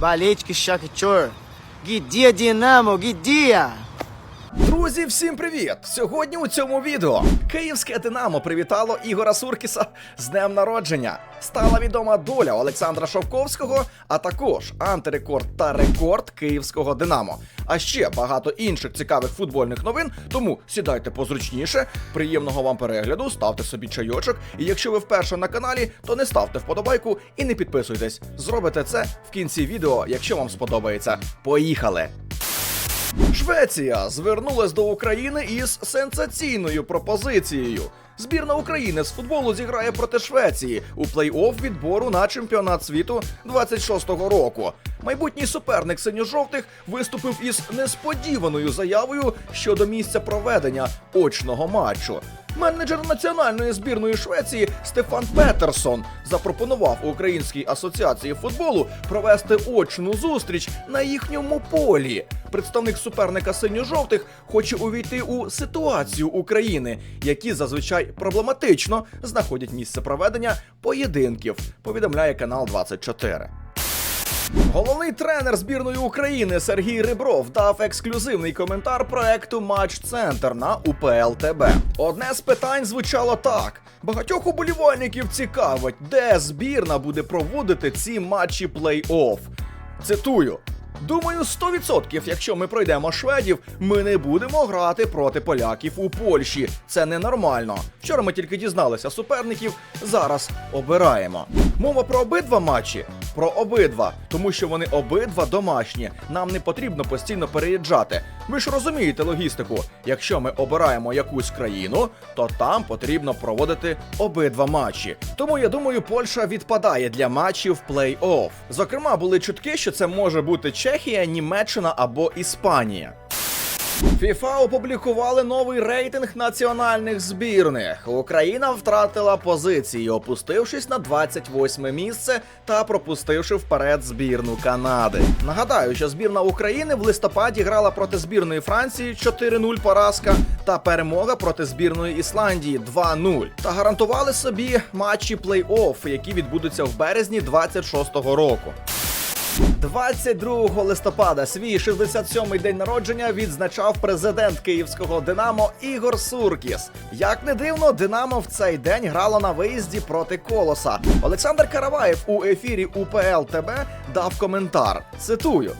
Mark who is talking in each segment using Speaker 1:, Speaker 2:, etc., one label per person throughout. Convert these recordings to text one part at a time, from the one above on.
Speaker 1: Ballet Kishakchor. Gidia Dinamo, Gidia!
Speaker 2: Друзі, всім привіт! Сьогодні у цьому відео Київське Динамо привітало Ігора Суркіса з днем народження. Стала відома доля Олександра Шовковського, а також антирекорд та рекорд Київського Динамо. А ще багато інших цікавих футбольних новин. Тому сідайте позручніше, приємного вам перегляду, ставте собі чайочок. І якщо ви вперше на каналі, то не ставте вподобайку і не підписуйтесь. Зробите це в кінці відео, якщо вам сподобається. Поїхали! Швеція звернулась до України із сенсаційною пропозицією. Збірна України з футболу зіграє проти Швеції у плей-офф відбору на чемпіонат світу 26-го року. Майбутній суперник синьо-жовтих виступив із несподіваною заявою щодо місця проведення очного матчу. Менеджер національної збірної Швеції Стефан Петерсон запропонував Українській асоціації футболу провести очну зустріч на їхньому полі. Представник суперника синьо-жовтих хоче увійти у ситуацію України, які зазвичай проблематично знаходять місце проведення поєдинків. Повідомляє канал 24. Головний тренер збірної України Сергій Рибров дав ексклюзивний коментар проекту Матч Центр на УПЛ ТБ. Одне з питань звучало так: багатьох уболівальників цікавить, де збірна буде проводити ці матчі плей-офф. Цитую. Думаю, 100%, якщо ми пройдемо шведів, ми не будемо грати проти поляків у Польщі. Це ненормально. Вчора ми тільки дізналися суперників, зараз обираємо. Мова про обидва матчі? Про обидва, тому що вони обидва домашні. Нам не потрібно постійно переїжджати. Ви ж розумієте логістику. Якщо ми обираємо якусь країну, то там потрібно проводити обидва матчі. Тому я думаю, Польща відпадає для матчів плей-офф. Зокрема, були чутки, що це може бути Чехія, Німеччина або Іспанія. FIFA опублікували новий рейтинг національних збірних. Україна втратила позиції, опустившись на 28 місце та пропустивши вперед збірну Канади. Нагадаю, що збірна України в листопаді грала проти збірної Франції 4-0 поразка та перемога проти збірної Ісландії 2-0. Та гарантували собі матчі плей-офф, які відбудуться в березні 26-го року. 22 листопада свій 67-й день народження відзначав президент київського Динамо Ігор Суркіс. Як не дивно, Динамо в цей день грало на виїзді проти колоса. Олександр Караваєв у ефірі УПЛ ТБ дав коментар. Цитую: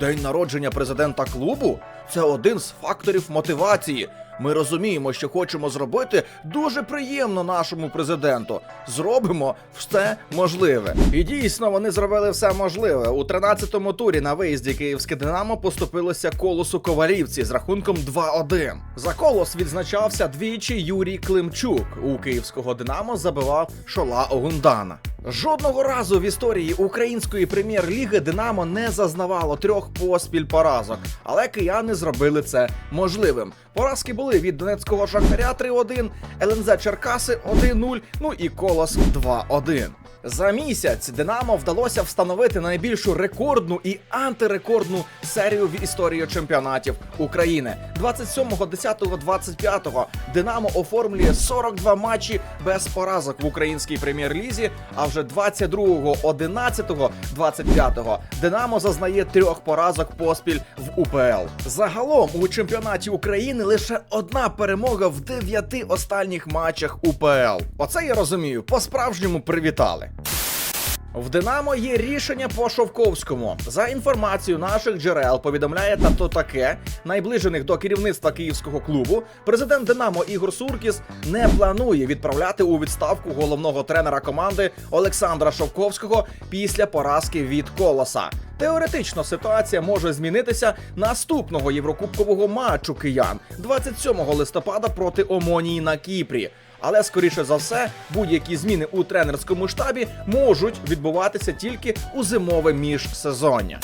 Speaker 2: День народження президента клубу це один з факторів мотивації. Ми розуміємо, що хочемо зробити дуже приємно нашому президенту. Зробимо все можливе. І дійсно вони зробили все можливе. У 13-му турі на виїзді Київське Динамо поступилося колосу Ковалівці з рахунком 2-1. За колос відзначався двічі Юрій Климчук. У київського Динамо забивав Шола Огундана. Жодного разу в історії української прем'єр-ліги Динамо не зазнавало трьох поспіль поразок, але кияни зробили це можливим. Поразки були від Донецького Шахтаря 3-1, ЛНЗ Черкаси 1-0, ну і Колос 2-1. За місяць Динамо вдалося встановити найбільшу рекордну і антирекордну серію в історії чемпіонатів України. 27.10.25 Динамо оформлює 42 матчі без поразок в українській прем'єр-лізі. А вже 22.11.25 Динамо зазнає трьох поразок поспіль в УПЛ. Загалом у чемпіонаті України лише одна перемога в дев'яти останніх матчах УПЛ. Оце я розумію, по-справжньому привітали. В Динамо є рішення по Шовковському. За інформацією наших джерел повідомляє тато таке, найближених до керівництва київського клубу, президент Динамо Ігор Суркіс не планує відправляти у відставку головного тренера команди Олександра Шовковського після поразки від колоса. Теоретично ситуація може змінитися наступного єврокубкового матчу киян 27 листопада проти Омонії на Кіпрі. Але скоріше за все, будь-які зміни у тренерському штабі можуть відбуватися тільки у зимове міжсезоння.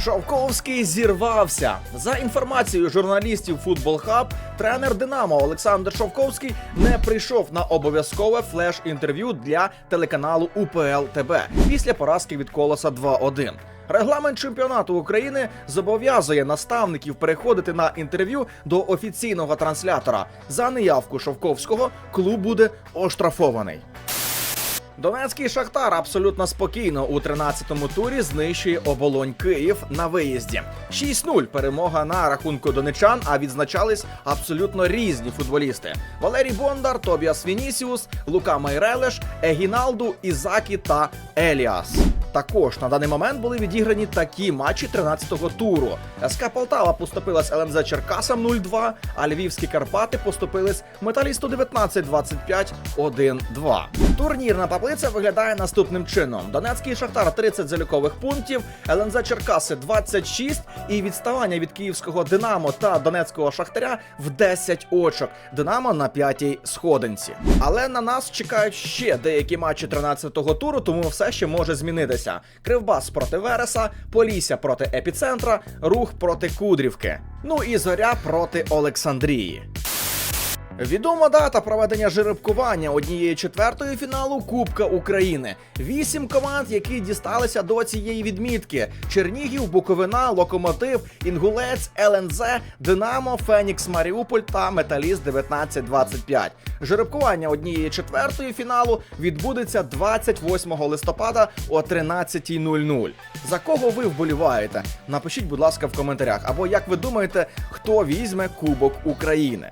Speaker 2: Шовковський зірвався. За інформацією журналістів Футбол Хаб, тренер Динамо Олександр Шовковський не прийшов на обов'язкове флеш-інтерв'ю для телеканалу УПЛ ТБ після поразки від колоса 2-1. Регламент чемпіонату України зобов'язує наставників переходити на інтерв'ю до офіційного транслятора. За неявку Шовковського клуб буде оштрафований. Донецький Шахтар абсолютно спокійно у 13-му турі знищує оболонь Київ на виїзді. 6-0 перемога на рахунку донечан, а відзначались абсолютно різні футболісти: Валерій Бондар, Тобіас Вінісіус, Лука Майрелеш, Егіналду, Ізакі та Еліас. Також на даний момент були відіграні такі матчі 13-го туру. СК Полтава поступилась ЛМЗ Черкасам 0-2, а Львівські Карпати поступились Металісту 19-25 1-2. Турнірна таблиця виглядає наступним чином: Донецький Шахтар 30 залікових пунктів, ЛНЗ Черкаси 26 і відставання від київського Динамо та Донецького Шахтаря в 10 очок. Динамо на п'ятій сходинці. Але на нас чекають ще деякі матчі 13-го туру, тому все ще може змінитися. Кривбас проти Вереса, Полісся проти епіцентра, рух проти Кудрівки. Ну і зоря проти Олександрії. Відома дата проведення жеребкування однієї четвертої фіналу Кубка України. Вісім команд, які дісталися до цієї відмітки: Чернігів, Буковина, Локомотив, Інгулець, ЛНЗ, Динамо, Фенікс, Маріуполь та Металіст 1925. Жеребкування однієї четвертої фіналу відбудеться 28 листопада о 13.00. За кого ви вболіваєте? Напишіть, будь ласка, в коментарях. Або як ви думаєте, хто візьме Кубок України?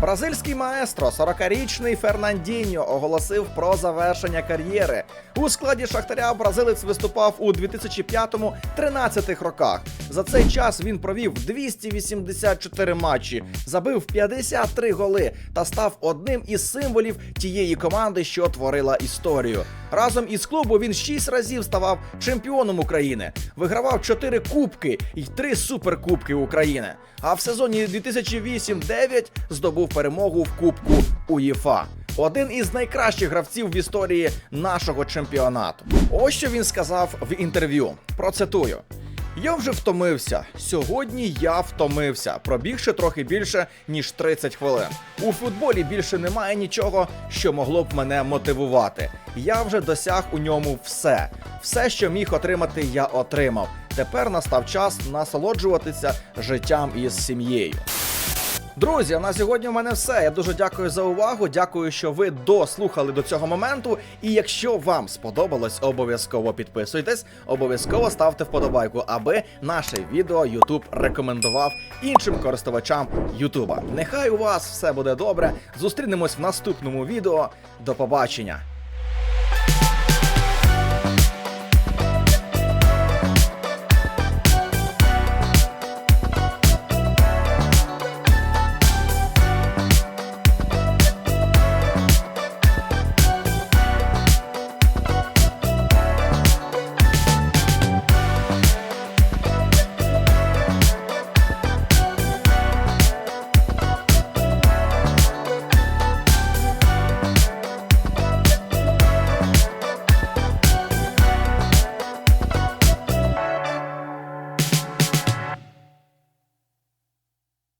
Speaker 2: Бразильський маестро, 40-річний Фернандіньо, оголосив про завершення кар'єри. У складі Шахтаря бразилець виступав у 2005-13 роках. За цей час він провів 284 матчі, забив 53 голи та став одним із символів тієї команди, що творила історію. Разом із клубу він 6 разів ставав чемпіоном України, вигравав 4 кубки і 3 суперкубки України. А в сезоні 2008-9 здобув перемогу в Кубку УЄФА. Один із найкращих гравців в історії нашого чемпіонату. Ось що він сказав в інтерв'ю. Процитую. Я вже втомився. Сьогодні я втомився, пробігши трохи більше ніж 30 хвилин. У футболі більше немає нічого, що могло б мене мотивувати. Я вже досяг у ньому все. Все, що міг отримати, я отримав. Тепер настав час насолоджуватися життям із сім'єю. Друзі, на сьогодні в мене все. Я дуже дякую за увагу. Дякую, що ви дослухали до цього моменту. І якщо вам сподобалось, обов'язково підписуйтесь, обов'язково ставте вподобайку, аби наше відео YouTube рекомендував іншим користувачам YouTube. Нехай у вас все буде добре. Зустрінемось в наступному відео. До побачення.